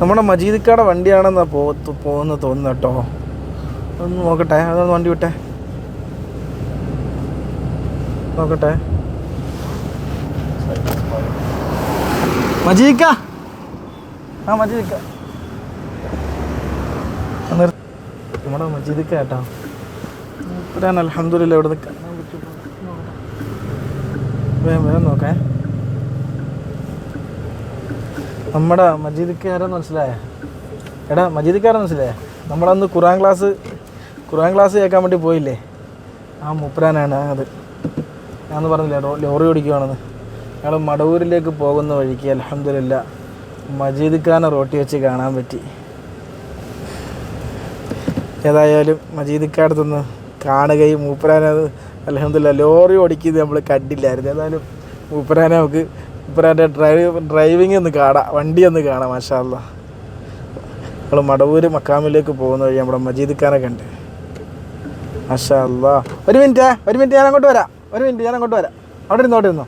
നമ്മുടെ മജീദിക്കാടെ വണ്ടിയാണെന്നാ പോ പോകുന്ന തോന്നുന്നു കേട്ടോ ഒന്ന് നോക്കട്ടെ അതൊന്ന് വണ്ടി വിട്ടെ. നോക്കട്ടെ. മജീദിക്ക. ആ മജീദിക്ക. നമ്മുടെ മജീദിക്ക കേട്ടോ. ഇപ്പഴാണ് അലഹമില്ല ഇവിടെ നിൽക്കാൻ വേഗം വേഗം നോക്കേ. നമ്മുടെ മജീദിക്കാരൻ മനസ്സിലായേ? എടാ മജീദിക്കാരൻ മനസ്സിലായേ? നമ്മളന്ന് ഖുറാൻ ക്ലാസ് ഖുറാൻ ക്ലാസ് കേൾക്കാൻ വേണ്ടി പോയില്ലേ? ആ മുപ്പരാനാണ് അത്. ഞാൻ പറഞ്ഞില്ലേ ലോറി ഓടിക്കുവാണെന്ന്. ഞങ്ങൾ മടവൂരിലേക്ക് പോകുന്ന വഴിക്ക് അലഹമില്ല മജീദിക്കാനെ റോട്ടി വെച്ച് കാണാൻ പറ്റി. ഏതായാലും മജീദിക്കാടത്തുനിന്ന് കാണുകയും മൂപ്പരാനെ അലഹമില്ല ലോറി ഓടിക്കുന്നത് നമ്മൾ കണ്ടില്ലായിരുന്നു. ഏതായാലും മൂപ്പരാനെ നമുക്ക് മൂപ്പരാന്റെ ഡ്രൈവ് ഡ്രൈവിംഗ് ഒന്ന് കാണാം വണ്ടി ഒന്ന് കാണാം മാഷാല്ല നമ്മൾ മടവൂര് മക്കാമിലേക്ക് പോകുന്ന വഴി നമ്മുടെ മജീദ് ഖാനൊക്കെ ഉണ്ട് മാഷാല്ല ഒരു മിനിറ്റ് ഒരു മിനിറ്റ് ഞാൻ അങ്ങോട്ട് വരാം. ഒരു മിനിറ്റ് ഞാൻ അങ്ങോട്ട് വരാം. അവിടെ ഇരുന്നോ അവിടെ ഇരുന്നോ?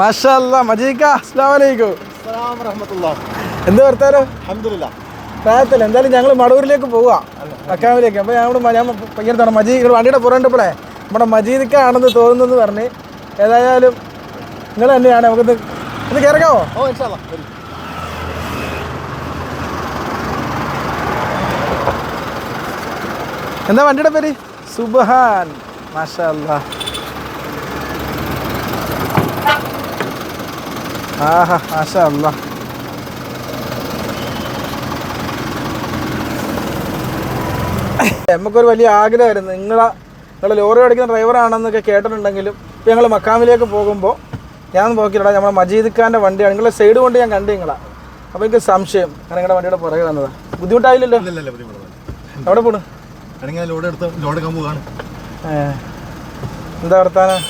മാഷാല്ല മജീക്ക അസ്സാം വലൈക്കും എന്ത് വർത്താനം? പ്രായത്തില്ല എന്തായാലും ഞങ്ങൾ മടൂരിലേക്ക് പോവാ. അക്കാമിലേക്ക് അപ്പോൾ ഞങ്ങൾ ഞാൻ ഭയങ്കര മജീദ് ഇവിടെ വണ്ടിയുടെ പുറണ്ടപ്പോഴേ നമ്മുടെ മജീദിക്കാണെന്ന് തോന്നുന്നു തോന്നുന്നെന്ന് പറഞ്ഞ് ഏതായാലും നിങ്ങൾ തന്നെയാണ് നമുക്കിത് ഇത് കയറക്കാവോ ഓ ഇൻഷാല്ലാ എന്താ വണ്ടിയുടെ പേര്? സുബഹാൻ. മാഷാ അല്ലാ. ആഹാ മാഷാ നമുക്കൊരു വലിയ ആഗ്രഹമായിരുന്നു. നിങ്ങളെ നിങ്ങളെ ലോറി ഓടിക്കുന്ന ഡ്രൈവറാണെന്നൊക്കെ കേട്ടിട്ടുണ്ടെങ്കിലും ഇപ്പം ഞങ്ങൾ മക്കാമിലേക്ക് പോകുമ്പോൾ ഞാൻ നോക്കിയില്ല നമ്മുടെ മജീദ് ഖാന്റെ വണ്ടിയാണ്. നിങ്ങളെ സൈഡ് കൊണ്ട് ഞാൻ കണ്ടു നിങ്ങളാ. അപ്പോൾ എനിക്ക് സംശയം. കാരണം നിങ്ങളുടെ വണ്ടിയുടെ പുറകെ വന്നതാ. ബുദ്ധിമുട്ടായില്ലല്ലോ? എവിടെ പോണ്? ലോഡ് എടുത്ത് ലോഡ് പോവാണ്. എന്താ വർത്താനം?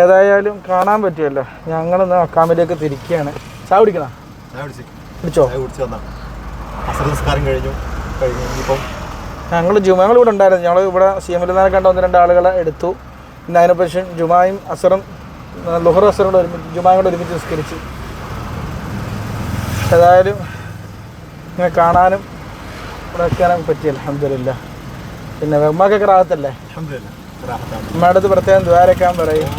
ഏതായാലും കാണാൻ പറ്റുമല്ലോ ഞങ്ങളിന്ന് മക്കാമിലേക്ക് തിരിക്കുകയാണ് ചായ കുടിക്കണം? കുടിച്ച്. കുടിച്ചോ? വന്നാ. നിസ്കാരം കഴിഞ്ഞു. കഴിഞ്ഞു ഇപ്പം ഞങ്ങൾ ജുമാങ്ങൾ ഇവിടെ ഉണ്ടായിരുന്നു. ഞങ്ങൾ ഇവിടെ സി എം എൽ കണ്ട ഒന്ന് രണ്ട് ആളുകളെ എടുത്തു. പിന്നെ അതിനെപ്പറ്റി ജുമായും അസറും ലുഹർ അസറും കൂടെ ഒരുമിച്ച് ജുമായും കൂടെ ഒരുമിച്ച് നിസ്കരിച്ച്. ഏതായാലും ഇങ്ങനെ കാണാനും ഇവിടെ വെക്കാനും പറ്റി. അലഹമില്ല പിന്നെ വെമ്മാക്കൊക്കെ റാഹത്തല്ലേ? അമ്മയുടെ അടുത്ത് പ്രത്യേകം ദ്വാരക്കാൻ പറയും.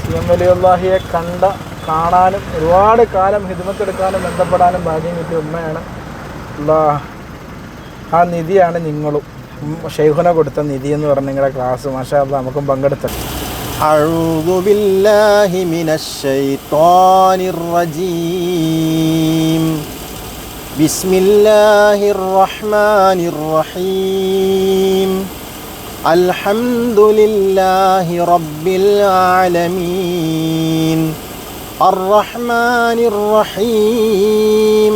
സി എം വലിയുള്ളാഹിയെ കണ്ട കാണാനും ഒരുപാട് കാലം ഹിദ്മത്തെടുക്കാനും ബന്ധപ്പെടാനും ഭാഗ്യം കിട്ടിയ ഉമ്മയാണ്. അല്ലാ ആ നിധിയാണ് നിങ്ങളും ഷെയ്ഖുന കൊടുത്ത നിധി എന്ന് പറഞ്ഞ നിങ്ങളുടെ ക്ലാസ് മാഷാ അല്ലാ നമുക്കും പങ്കെടുത്ത أعوذ بالله من الشيطان الرجيم بسم الله الرحمن الرحيم الحمد لله رب العالمين الرحمن الرحيم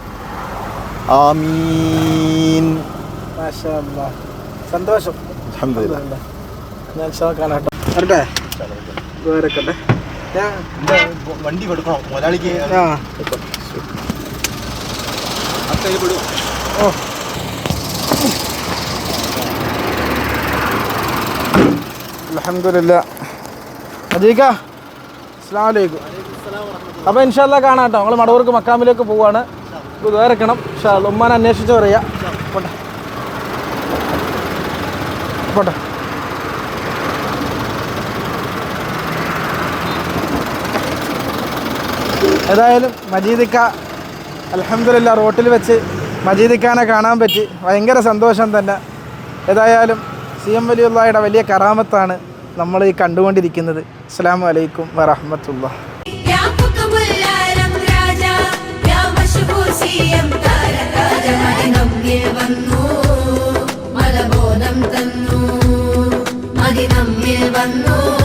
ആമീൻ. സന്തോഷം. ഞാൻ ഷോക്കാണ് കേട്ടോ വണ്ടി കൊടുക്കണം. മുതലാളിക്ക് ഓ. അലഹമില്ല അജീക്ക അസ്സാം വലൈക്കും അപ്പോൾ ഇൻഷാല്ല കാണാം കേട്ടോ. ഞങ്ങൾ മടവൂർക്ക് മക്കാമിലേക്ക് പോവാണ്. വേറെക്കണം പക്ഷേ ഉമ്മാനെ അന്വേഷിച്ച് പറയാ പോട്ടെ. പോട്ടെ. ഏതായാലും മജീദിക്ക അലഹമില്ല റോട്ടിൽ വെച്ച് മജീദിക്കാനെ കാണാൻ പറ്റി. ഭയങ്കര സന്തോഷം തന്നെ. ഏതായാലും സി എം വലിയുള്ളയുടെ വലിയ കറാമത്താണ് നമ്മൾ ഈ കണ്ടുകൊണ്ടിരിക്കുന്നത്. അസ്സാം വലൈക്കും വറഹമത്തുള്ള സി എം താരരാജമായി നമ്മെ വന്നു. മതബോധം തന്നു. മതി നമ്മിൽ വന്നു.